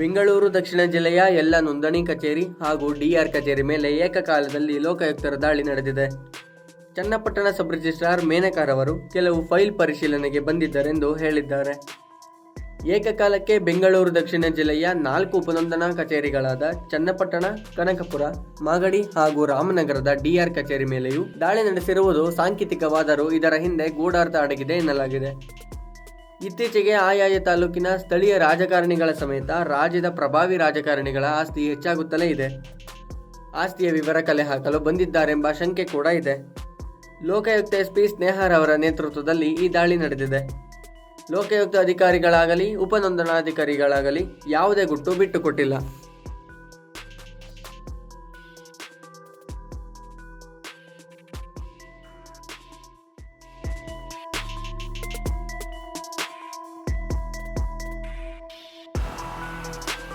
ಬೆಂಗಳೂರು, ದಕ್ಷಿಣ ಜಿಲ್ಲೆಯ ಎಲ್ಲ ನೋಂದಣಿ ಕಚೇರಿ ಹಾಗೂ ಡಿಆರ್ ಕಚೇರಿ ಮೇಲೆ ಏಕಕಾಲದಲ್ಲಿ ಲೋಕಾಯುಕ್ತರ ದಾಳಿ ನಡೆದಿದೆ. ಚನ್ನಪಟ್ಟಣ ಸಬ್ ರಿಜಿಸ್ಟ್ರಾರ್ ಮೇನಕಾರ್ ಅವರು ಕೆಲವು ಫೈಲ್ ಪರಿಶೀಲನೆಗೆ ಬಂದಿದ್ದರೆಂದು ಹೇಳಿದ್ದಾರೆ. ಏಕಕಾಲಕ್ಕೆ ಬೆಂಗಳೂರು, ದಕ್ಷಿಣ ಜಿಲ್ಲೆಯ ನಾಲ್ಕು ಉಪನೋಂದನಾ ಕಚೇರಿಗಳಾದ ಚನ್ನಪಟ್ಟಣ, ಕನಕಪುರ, ಮಾಗಡಿ ಹಾಗೂ ರಾಮನಗರದ ಡಿಆರ್ ಕಚೇರಿ ಮೇಲೆಯೂ ದಾಳಿ ನಡೆಸಿರುವುದು ಸಾಂಕೇತಿಕವಾದರೂ ಇದರ ಹಿಂದೆ ಗೂಢಾರ್ಥ ಅಡಗಿದೆ ಎನ್ನಲಾಗಿದೆ. ಇತ್ತೀಚೆಗೆ ಆಯಾಯ ತಾಲೂಕಿನ ಸ್ಥಳೀಯ ರಾಜಕಾರಣಿಗಳ ಸಮೇತ ರಾಜ್ಯದ ಪ್ರಭಾವಿ ರಾಜಕಾರಣಿಗಳ ಆಸ್ತಿ ಹೆಚ್ಚಾಗುತ್ತಲೇ ಇದೆ. ಆಸ್ತಿಯ ವಿವರ ಕಲೆ ಹಾಕಲು ಬಂದಿದ್ದಾರೆಂಬ ಶಂಕೆ ಕೂಡ ಇದೆ. ಲೋಕಾಯುಕ್ತ ಎಸ್ ಪಿ ಸ್ನೇಹರ್ ಅವರ ನೇತೃತ್ವದಲ್ಲಿ ಈ ದಾಳಿ ನಡೆದಿದೆ. ಲೋಕಾಯುಕ್ತ ಅಧಿಕಾರಿಗಳಾಗಲಿ, ಉಪನೋಂದಣಾಧಿಕಾರಿಗಳಾಗಲಿ ಯಾವುದೇ ಗುಟ್ಟು ಬಿಟ್ಟುಕೊಟ್ಟಿಲ್ಲ